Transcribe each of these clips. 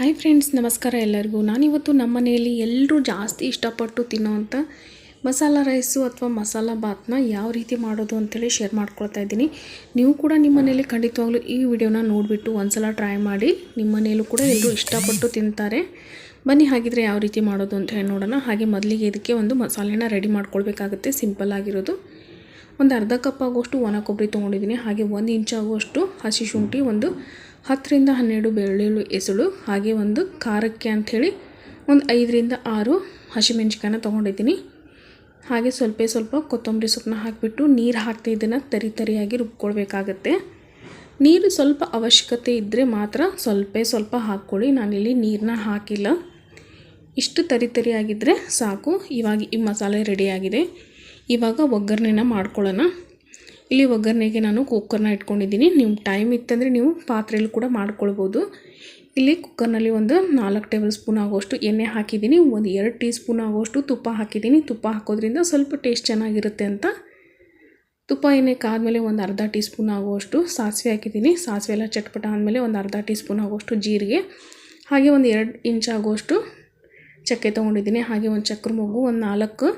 Hi friends ನಮಸ್ಕಾರ ಎಲ್ಲರಿಗೂ. ನಾನಿವತ್ತು ನಮ್ಮ ಮನೆಯಲ್ಲಿ ಎಲ್ಲರೂ ಜಾಸ್ತಿ ಇಷ್ಟಪಟ್ಟು ತಿನ್ನೋವಂಥ ಮಸಾಲ ರೈಸು ಅಥವಾ ಮಸಾಲ ಬಾತ್ನ ಯಾವ ರೀತಿ ಮಾಡೋದು ಅಂತೇಳಿ ಶೇರ್ ಮಾಡ್ಕೊಳ್ತಾ ಇದ್ದೀನಿ. ನೀವು ಕೂಡ ನಿಮ್ಮ ಮನೇಲಿ ಖಂಡಿತವಾಗ್ಲೂ ಈ ವಿಡಿಯೋನ ನೋಡಿಬಿಟ್ಟು ಒಂದ್ಸಲ ಟ್ರೈ ಮಾಡಿ ನಿಮ್ಮ ಮನೆಯಲ್ಲೂ ಕೂಡ ಎಲ್ಲರೂ ಇಷ್ಟಪಟ್ಟು ತಿಂತಾರೆ. ಬನ್ನಿ ಹಾಗಿದ್ರೆ ಯಾವ ರೀತಿ ಮಾಡೋದು ಅಂತ ಹೇಳಿ ನೋಡೋಣ. ಹಾಗೆ ಮೊದಲಿಗೆ ಇದಕ್ಕೆ ಒಂದು ಮಸಾಲೆನ ರೆಡಿ ಮಾಡ್ಕೊಳ್ಬೇಕಾಗುತ್ತೆ ಸಿಂಪಲ್ ಆಗಿರೋದು. ಒಂದು ಅರ್ಧ ಕಪ್ ಆಗುವಷ್ಟು ಒಣ ಕೊಬ್ಬರಿ ತೊಗೊಂಡಿದ್ದೀನಿ. ಹಾಗೆ ಒಂದು ಇಂಚ್ ಆಗುವಷ್ಟು ಹಸಿ ಶುಂಠಿ, ಒಂದು ಹತ್ತರಿಂದ ಹನ್ನೆರಡು ಬೆಳ್ಳುಳ್ಳಿ ಎಸಳು, ಹಾಗೆ ಒಂದು ಖಾರಕ್ಕೆ ಅಂಥೇಳಿ ಒಂದು ಐದರಿಂದ ಆರು ಹಸಿಮೆಣ್ಸಿಕಾಯನ್ನ ತೊಗೊಂಡಿದ್ದೀನಿ. ಹಾಗೆ ಸ್ವಲ್ಪ ಸ್ವಲ್ಪ ಕೊತ್ತಂಬರಿ ಸೊಪ್ಪನ್ನ ಹಾಕಿಬಿಟ್ಟು ನೀರು ಹಾಕ್ತಾ ಇದನ್ನು ತರಿ ತರಿಯಾಗಿ ರುಬ್ಕೊಳ್ಬೇಕಾಗತ್ತೆ. ನೀರು ಸ್ವಲ್ಪ ಅವಶ್ಯಕತೆ ಇದ್ದರೆ ಮಾತ್ರ ಸ್ವಲ್ಪ ಸ್ವಲ್ಪ ಹಾಕ್ಕೊಳ್ಳಿ. ನಾನಿಲ್ಲಿ ನೀರನ್ನ ಹಾಕಿಲ್ಲ. ಇಷ್ಟು ತರಿ ತರಿಯಾಗಿದ್ದರೆ ಸಾಕು. ಇವಾಗ ಈ ಮಸಾಲೆ ರೆಡಿಯಾಗಿದೆ ಇವಾಗ ಒಗ್ಗರಣೆನ ಮಾಡ್ಕೊಳ್ಳೋಣ. ಇಲ್ಲಿ ಒಗ್ಗರಣೆಗೆ ನಾನು ಕುಕ್ಕರ್ನ ಇಟ್ಕೊಂಡಿದ್ದೀನಿ. ನಿಮ್ಮ ಟೈಮ್ ಇತ್ತಂದರೆ ನೀವು ಪಾತ್ರೆಯಲ್ಲಿ ಕೂಡ ಮಾಡ್ಕೊಳ್ಬೋದು. ಇಲ್ಲಿ ಕುಕ್ಕರ್ನಲ್ಲಿ ಒಂದು ನಾಲ್ಕು ಟೇಬಲ್ ಸ್ಪೂನ್ ಆಗೋಷ್ಟು ಎಣ್ಣೆ ಹಾಕಿದ್ದೀನಿ. ಒಂದು ಎರಡು ಟೀ ಸ್ಪೂನ್ ಆಗೋಷ್ಟು ತುಪ್ಪ ಹಾಕಿದ್ದೀನಿ. ತುಪ್ಪ ಹಾಕೋದ್ರಿಂದ ಸ್ವಲ್ಪ ಟೇಸ್ಟ್ ಚೆನ್ನಾಗಿರುತ್ತೆ ಅಂತ. ತುಪ್ಪ ಎಣ್ಣೆ ಕಾದಮೇಲೆ ಒಂದು ಅರ್ಧ ಟೀ ಸ್ಪೂನ್ ಆಗುವಷ್ಟು ಸಾಸಿವೆ ಹಾಕಿದ್ದೀನಿ. ಸಾಸಿವೆ ಎಲ್ಲ ಚಟ್ಪಟ ಆದಮೇಲೆ ಒಂದು ಅರ್ಧ ಟೀ ಸ್ಪೂನ್ ಆಗುವಷ್ಟು ಜೀರಿಗೆ. ಹಾಗೆ ಒಂದು ಎರಡು ಇಂಚ್ ಆಗುವಷ್ಟು ಚಕ್ಕೆ ತೊಗೊಂಡಿದ್ದೀನಿ. ಹಾಗೆ ಒಂದು ಚಕ್ರ ಮಗು ಒಂದು ನಾಲ್ಕು,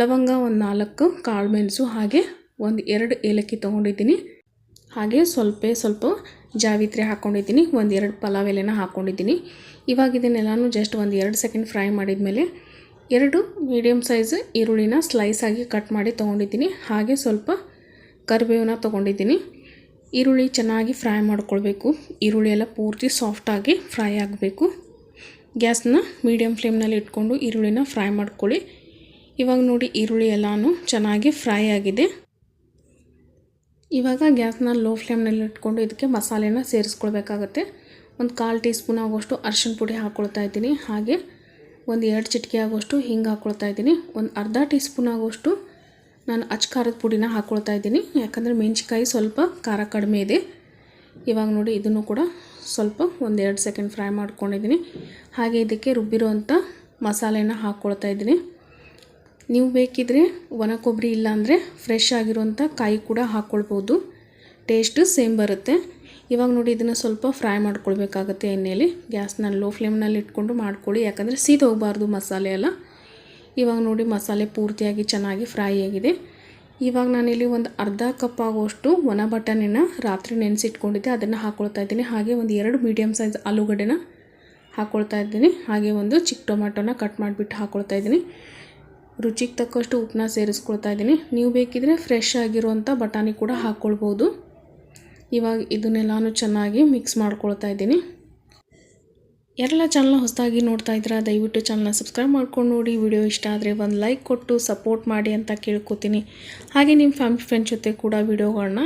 ಲವಂಗ ಒಂದು ನಾಲ್ಕು, ಕಾಳು ಮೆಣಸು ಹಾಗೆ ಒಂದು ಎರಡು ಏಲಕ್ಕಿ ತೊಗೊಂಡಿದ್ದೀನಿ. ಹಾಗೆ ಸ್ವಲ್ಪ ಸ್ವಲ್ಪ ಜಾವಿತ್ರಿ ಹಾಕ್ಕೊಂಡಿದ್ದೀನಿ ಒಂದು ಎರಡು ಪಲಾವ್ ಎಲೆನ ಹಾಕ್ಕೊಂಡಿದ್ದೀನಿ ಇವಾಗ ಇದನ್ನೆಲ್ಲನೂ ಜಸ್ಟ್ ಒಂದು ಎರಡು ಸೆಕೆಂಡ್ ಫ್ರೈ ಮಾಡಿದ್ಮೇಲೆ ಎರಡು ಮೀಡಿಯಮ್ ಸೈಜ್ ಈರುಳ್ಳಿನ ಸ್ಲೈಸ್ ಆಗಿ ಕಟ್ ಮಾಡಿ ತೊಗೊಂಡಿದ್ದೀನಿ. ಹಾಗೆ ಸ್ವಲ್ಪ ಕರಿಬೇವನ್ನ ತೊಗೊಂಡಿದ್ದೀನಿ. ಈರುಳ್ಳಿ ಚೆನ್ನಾಗಿ ಫ್ರೈ ಮಾಡ್ಕೊಳ್ಬೇಕು. ಈರುಳ್ಳಿ ಎಲ್ಲ ಪೂರ್ತಿ ಸಾಫ್ಟಾಗಿ ಫ್ರೈ ಆಗಬೇಕು. ಗ್ಯಾಸ್ನ ಮೀಡಿಯಮ್ ಫ್ಲೇಮ್ನಲ್ಲಿ ಇಟ್ಕೊಂಡು ಈರುಳ್ಳಿನ ಫ್ರೈ ಮಾಡ್ಕೊಳ್ಳಿ. ಇವಾಗ ನೋಡಿ ಈರುಳ್ಳಿ ಎಲ್ಲನೂ ಚೆನ್ನಾಗಿ ಫ್ರೈ ಆಗಿದೆ. ಇವಾಗ ಗ್ಯಾಸ್ನ ಲೋ ಫ್ಲೇಮ್ನಲ್ಲಿ ಇಟ್ಕೊಂಡು ಇದಕ್ಕೆ ಮಸಾಲೆನ ಸೇರಿಸ್ಕೊಳ್ಬೇಕಾಗತ್ತೆ. ಒಂದು ಕಾಲು ಟೀ ಸ್ಪೂನ್ ಆಗೋಷ್ಟು ಅರ್ಶಿಣ ಪುಡಿ ಹಾಕ್ಕೊಳ್ತಾ ಇದ್ದೀನಿ. ಹಾಗೆ ಒಂದು ಎರಡು ಚಿಟಿಕೆ ಆಗೋಷ್ಟು ಹಿಂಗೆ ಹಾಕ್ಕೊಳ್ತಾ ಇದ್ದೀನಿ. ಒಂದು ಅರ್ಧ ಟೀ ಸ್ಪೂನ್ ಆಗೋಷ್ಟು ನಾನು ಅಚ್ಚ ಖಾರದ ಪುಡಿನ ಹಾಕ್ಕೊಳ್ತಾ ಇದ್ದೀನಿ. ಯಾಕಂದರೆ ಮೆಣಸಿಕಾಯಿ ಸ್ವಲ್ಪ ಖಾರ ಕಡಿಮೆ ಇದೆ. ಇವಾಗ ನೋಡಿ ಇದನ್ನು ಕೂಡ ಸ್ವಲ್ಪ ಒಂದು ಎರಡು ಸೆಕೆಂಡ್ ಫ್ರೈ ಮಾಡ್ಕೊಂಡಿದ್ದೀನಿ. ಹಾಗೆ ಇದಕ್ಕೆ ರುಬ್ಬಿರೋವಂಥ ಮಸಾಲೆನ ಹಾಕ್ಕೊಳ್ತಾ ಇದ್ದೀನಿ. ನೀವು ಬೇಕಿದ್ರೆ ಒಣ ಕೊಬ್ಬರಿ ಇಲ್ಲಾಂದರೆ ಫ್ರೆಶ್ ಆಗಿರುವಂಥ ಕಾಯಿ ಕೂಡ ಹಾಕ್ಕೊಳ್ಬೋದು ಟೇಸ್ಟು ಸೇಮ್ ಬರುತ್ತೆ. ಇವಾಗ ನೋಡಿ ಇದನ್ನು ಸ್ವಲ್ಪ ಫ್ರೈ ಮಾಡ್ಕೊಳ್ಬೇಕಾಗತ್ತೆ ಎಣ್ಣೆಯಲ್ಲಿ ಗ್ಯಾಸ್ನ ಲೋ ಫ್ಲೇಮ್ನಲ್ಲಿ ಇಟ್ಕೊಂಡು ಮಾಡ್ಕೊಳ್ಳಿ. ಯಾಕಂದರೆ ಸೀದ ಹೋಗಬಾರ್ದು ಮಸಾಲೆ ಎಲ್ಲ. ಇವಾಗ ನೋಡಿ ಮಸಾಲೆ ಪೂರ್ತಿಯಾಗಿ ಚೆನ್ನಾಗಿ ಫ್ರೈ ಆಗಿದೆ. ಇವಾಗ ನಾನಿಲ್ಲಿ ಒಂದು ಅರ್ಧ ಕಪ್ ಆಗುವಷ್ಟು ಒಣ ಬಟಾಣಿನ ರಾತ್ರಿ ನೆನೆಸಿಟ್ಕೊಂಡಿದ್ದೆ. ಅದನ್ನು ಹಾಕ್ಕೊಳ್ತಾ ಇದ್ದೀನಿ. ಹಾಗೆ ಒಂದು ಎರಡು ಮೀಡಿಯಮ್ ಸೈಜ್ ಆಲೂಗಡ್ಡೆನ ಹಾಕ್ಕೊಳ್ತಾ ಇದ್ದೀನಿ. ಹಾಗೆ ಒಂದು ಚಿಕ್ಕ ಟೊಮ್ಯಾಟೊನ ಕಟ್ ಮಾಡಿಬಿಟ್ಟು ಹಾಕ್ಕೊಳ್ತಾ ಇದ್ದೀನಿ. ರುಚಿಗೆ ತಕ್ಕಷ್ಟು ಉಪ್ಪನ್ನ ಸೇರಿಸ್ಕೊಳ್ತಾ ಇದ್ದೀನಿ. ನೀವು ಬೇಕಿದ್ರೆ ಫ್ರೆಶ್ ಆಗಿರುವಂಥ ಬಟಾಣಿ ಕೂಡ ಹಾಕ್ಕೊಳ್ಬೋದು ಇವಾಗ ಇದನ್ನೆಲ್ಲನೂ ಚೆನ್ನಾಗಿ ಮಿಕ್ಸ್ ಮಾಡ್ಕೊಳ್ತಾ ಇದ್ದೀನಿ. ಎಲ್ಲ ಚಾನಲ್ನ ಹೊಸದಾಗಿ ನೋಡ್ತಾ ಇದ್ದೀರಾ, ದಯವಿಟ್ಟು ಚಾನಲ್ನ ಸಬ್ಸ್ಕ್ರೈಬ್ ಮಾಡ್ಕೊಂಡು ನೋಡಿ. ವಿಡಿಯೋ ಇಷ್ಟ ಆದರೆ ಒಂದು ಲೈಕ್ ಕೊಟ್ಟು ಸಪೋರ್ಟ್ ಮಾಡಿ ಅಂತ ಕೇಳ್ಕೊತೀನಿ. ಹಾಗೆ ನಿಮ್ಮ ಫ್ಯಾಮಿಲಿ ಫ್ರೆಂಡ್ಸ್ ಜೊತೆ ಕೂಡ ವಿಡಿಯೋಗಳನ್ನ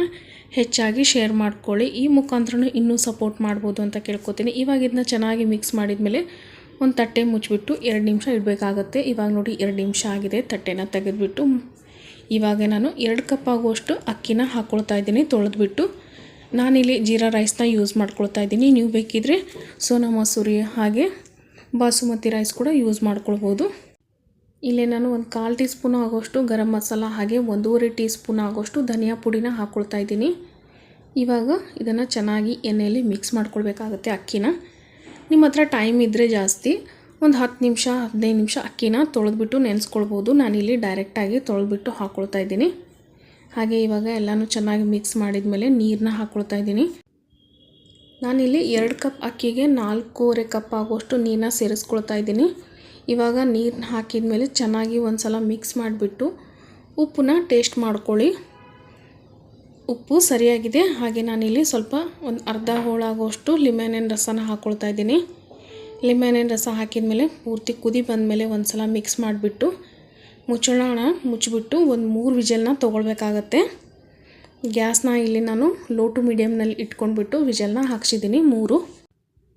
ಹೆಚ್ಚಾಗಿ ಶೇರ್ ಮಾಡ್ಕೊಳ್ಳಿ. ಈ ಮುಖಾಂತರ ಇನ್ನೂ ಸಪೋರ್ಟ್ ಮಾಡ್ಬೋದು ಅಂತ ಕೇಳ್ಕೊತೀನಿ. ಇವಾಗ ಇದನ್ನ ಚೆನ್ನಾಗಿ ಮಿಕ್ಸ್ ಮಾಡಿದ್ಮೇಲೆ ಒಂದು ತಟ್ಟೆ ಮುಚ್ಚಿಬಿಟ್ಟು ಎರಡು ನಿಮಿಷ ಇಡಬೇಕಾಗತ್ತೆ. ಇವಾಗ ನೋಡಿ ಎರಡು ನಿಮಿಷ ಆಗಿದೆ, ತಟ್ಟೆನ ತೆಗೆದುಬಿಟ್ಟು. ಇವಾಗ ನಾನು ಎರಡು ಕಪ್ ಆಗುವಷ್ಟು ಅಕ್ಕಿನ ಹಾಕ್ಕೊಳ್ತಾ ಇದ್ದೀನಿ, ತೊಳೆದ್ಬಿಟ್ಟು. ನಾನಿಲ್ಲಿ ಜೀರಾ ರೈಸ್ನ ಯೂಸ್ ಮಾಡ್ಕೊಳ್ತಾ ಇದ್ದೀನಿ. ನೀವು ಬೇಕಿದ್ರೆ ಸೋನಾ ಮಸೂರಿ ಹಾಗೆ ಬಾಸುಮತಿ ರೈಸ್ ಕೂಡ ಯೂಸ್ ಮಾಡ್ಕೊಳ್ಬೋದು. ಇಲ್ಲಿ ನಾನು ಒಂದು ಕಾಲು ಟೀ ಸ್ಪೂನ್ ಆಗೋಷ್ಟು ಗರಂ ಮಸಾಲ ಹಾಗೆ ಒಂದೂವರೆ ಟೀ ಸ್ಪೂನ್ ಆಗೋಷ್ಟು ಧನಿಯಾ ಪುಡಿನ ಹಾಕ್ಕೊಳ್ತಾ ಇದ್ದೀನಿ. ಇವಾಗ ಇದನ್ನು ಚೆನ್ನಾಗಿ ಎಣ್ಣೆಯಲ್ಲಿ ಮಿಕ್ಸ್ ಮಾಡ್ಕೊಳ್ಬೇಕಾಗತ್ತೆ ಅಕ್ಕಿನ. ನಿಮ್ಮ ಹತ್ರ ಟೈಮ್ ಇದ್ದರೆ ಜಾಸ್ತಿ ಒಂದು ಹತ್ತು ನಿಮಿಷ, ಹದಿನೈದು ನಿಮಿಷ ಅಕ್ಕಿನ ತೊಳೆದ್ಬಿಟ್ಟು ನೆನೆಸ್ಕೊಳ್ಬೋದು. ನಾನಿಲ್ಲಿ ಡೈರೆಕ್ಟಾಗಿ ತೊಳೆದ್ಬಿಟ್ಟು ಹಾಕ್ಕೊಳ್ತಾ ಇದ್ದೀನಿ. ಹಾಗೆ ಇವಾಗ ಎಲ್ಲನೂ ಚೆನ್ನಾಗಿ ಮಿಕ್ಸ್ ಮಾಡಿದ ಮೇಲೆ ನೀರನ್ನ ಹಾಕ್ಕೊಳ್ತಾ ಇದ್ದೀನಿ. ನಾನಿಲ್ಲಿ ಎರಡು ಕಪ್ ಅಕ್ಕಿಗೆ ನಾಲ್ಕೂವರೆ ಕಪ್ ಆಗುವಷ್ಟು ನೀರನ್ನ ಸೇರಿಸ್ಕೊಳ್ತಾ ಇದ್ದೀನಿ. ಇವಾಗ ನೀರನ್ನ ಹಾಕಿದ ಮೇಲೆ ಚೆನ್ನಾಗಿ ಒಂದು ಸಲ ಮಿಕ್ಸ್ ಮಾಡಿಬಿಟ್ಟು ಉಪ್ಪನ್ನ ಟೇಸ್ಟ್ ಮಾಡ್ಕೊಳ್ಳಿ. ಉಪ್ಪು ಸರಿಯಾಗಿದೆ. ಹಾಗೆ ನಾನಿಲ್ಲಿ ಸ್ವಲ್ಪ ಒಂದು ಅರ್ಧ ಹೋಳಾಗುವಷ್ಟು ಲಿಂಬೆಹಣ್ಣಿನ ರಸನ ಹಾಕ್ಕೊಳ್ತಾ ಇದ್ದೀನಿ. ಲಿಂಬೆಹಣ್ಣಿನ ರಸ ಹಾಕಿದ ಮೇಲೆ ಪೂರ್ತಿ ಕುದಿ ಬಂದಮೇಲೆ ಒಂದು ಸಲ ಮಿಕ್ಸ್ ಮಾಡಿಬಿಟ್ಟು ಮುಚ್ಚಳನ ಮುಚ್ಚಿಬಿಟ್ಟು ಒಂದು ಮೂರು ವಿಜಲ್ನ ತೊಗೊಳ್ಬೇಕಾಗತ್ತೆ. ಗ್ಯಾಸ್ನ ಇಲ್ಲಿ ನಾನು ಲೋ ಟು ಮೀಡಿಯಮ್ನಲ್ಲಿ ಇಟ್ಕೊಂಡ್ಬಿಟ್ಟು ವಿಜಲ್ನ ಹಾಕ್ಸಿದ್ದೀನಿ ಮೂರು.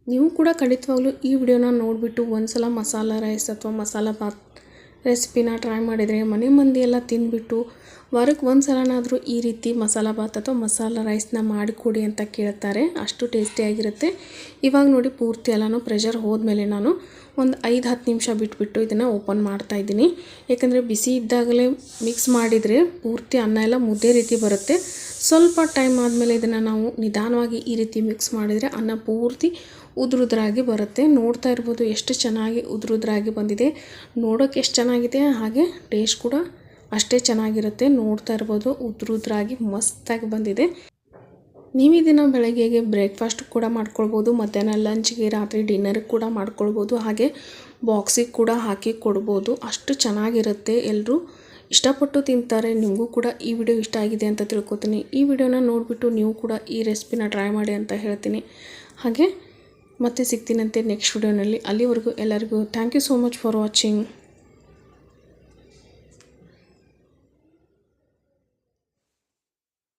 ನೀವು ಕೂಡ ಖಂಡಿತವಾಗ್ಲೂ ಈ ವಿಡಿಯೋನ ನೋಡಿಬಿಟ್ಟು ಒಂದು ಸಲ ಮಸಾಲ ರೈಸ್ ಅಥವಾ ಮಸಾಲ ಬಾತ್ ರೆಸಿಪಿನ ಟ್ರೈ ಮಾಡಿದರೆ ಮನೆ ಮಂದಿ ಎಲ್ಲ ತಿಂದ್ಬಿಟ್ಟು ವಾರಕ್ಕೆ ಒಂದು ಸಲನಾದರೂ ಈ ರೀತಿ ಮಸಾಲ ಭಾತ್ ಅಥವಾ ಮಸಾಲ ರೈಸ್ನ ಮಾಡಿಕೊಡಿ ಅಂತ ಕೇಳ್ತಾರೆ. ಅಷ್ಟು ಟೇಸ್ಟಿಯಾಗಿರುತ್ತೆ ಇವಾಗ ನೋಡಿ ಪೂರ್ತಿ ಎಲ್ಲನೂ ಪ್ರೆಷರ್ ಹೋದ್ಮೇಲೆ ನಾನು ಒಂದು ಐದು ಹತ್ತು ನಿಮಿಷ ಬಿಟ್ಬಿಟ್ಟು ಇದನ್ನು ಓಪನ್ ಮಾಡ್ತಾ ಇದ್ದೀನಿ. ಯಾಕಂದರೆ ಬಿಸಿ ಇದ್ದಾಗಲೇ ಮಿಕ್ಸ್ ಮಾಡಿದರೆ ಪೂರ್ತಿ ಅನ್ನ ಎಲ್ಲ ಮುದ್ದೆ ರೀತಿ ಬರುತ್ತೆ. ಸ್ವಲ್ಪ ಟೈಮ್ ಆದಮೇಲೆ ಇದನ್ನು ನಾವು ನಿಧಾನವಾಗಿ ಈ ರೀತಿ ಮಿಕ್ಸ್ ಮಾಡಿದರೆ ಅನ್ನ ಪೂರ್ತಿ ಉದುರುದ್ರಾಗಿ ಬರುತ್ತೆ. ನೋಡ್ತಾ ಇರ್ಬೋದು ಎಷ್ಟು ಚೆನ್ನಾಗಿ ಉದುರುದ್ರಾಗಿ ಬಂದಿದೆ. ನೋಡೋಕೆ ಎಷ್ಟು ಚೆನ್ನಾಗಿದೆ, ಹಾಗೆ ಟೇಸ್ಟ್ ಕೂಡ ಅಷ್ಟೇ ಚೆನ್ನಾಗಿರುತ್ತೆ. ನೋಡ್ತಾ ಇರ್ಬೋದು. ಉದ್ರುದ್ರಾಗಿ ಮಸ್ತಾಗಿ ಬಂದಿದೆ. ನೀವು ಇದನ್ನು ಬೆಳಗ್ಗೆಗೆ ಬ್ರೇಕ್ಫಾಸ್ಟ್ ಕೂಡ ಮಾಡ್ಕೊಳ್ಬೋದು. ಮಧ್ಯಾಹ್ನ ಲಂಚ್ಗೆ ರಾತ್ರಿ ಡಿನ್ನರ್ಗೆ ಕೂಡ ಮಾಡ್ಕೊಳ್ಬೋದು. ಹಾಗೆ ಬಾಕ್ಸಿಗೆ ಕೂಡ ಹಾಕಿ ಕೊಡ್ಬೋದು. ಅಷ್ಟು ಚೆನ್ನಾಗಿರುತ್ತೆ. ಎಲ್ಲರೂ ಇಷ್ಟಪಟ್ಟು ತಿಂತಾರೆ. ನಿಮಗೂ ಕೂಡ ಈ ವಿಡಿಯೋ ಇಷ್ಟ ಆಗಿದೆ ಅಂತ ತಿಳ್ಕೊತೀನಿ. ಈ ವಿಡಿಯೋನ ನೋಡಿಬಿಟ್ಟು ನೀವು ಕೂಡ ಈ ರೆಸಿಪಿನ ಟ್ರೈ ಮಾಡಿ ಅಂತ ಹೇಳ್ತೀನಿ. ಹಾಗೆ ಮತ್ತೆ ಸಿಗ್ತೀನಂತೆ ನೆಕ್ಸ್ಟ್ ವಿಡಿಯೋನಲ್ಲಿ. ಅಲ್ಲಿವರೆಗೂ ಎಲ್ಲರಿಗೂ thank you so much for watching.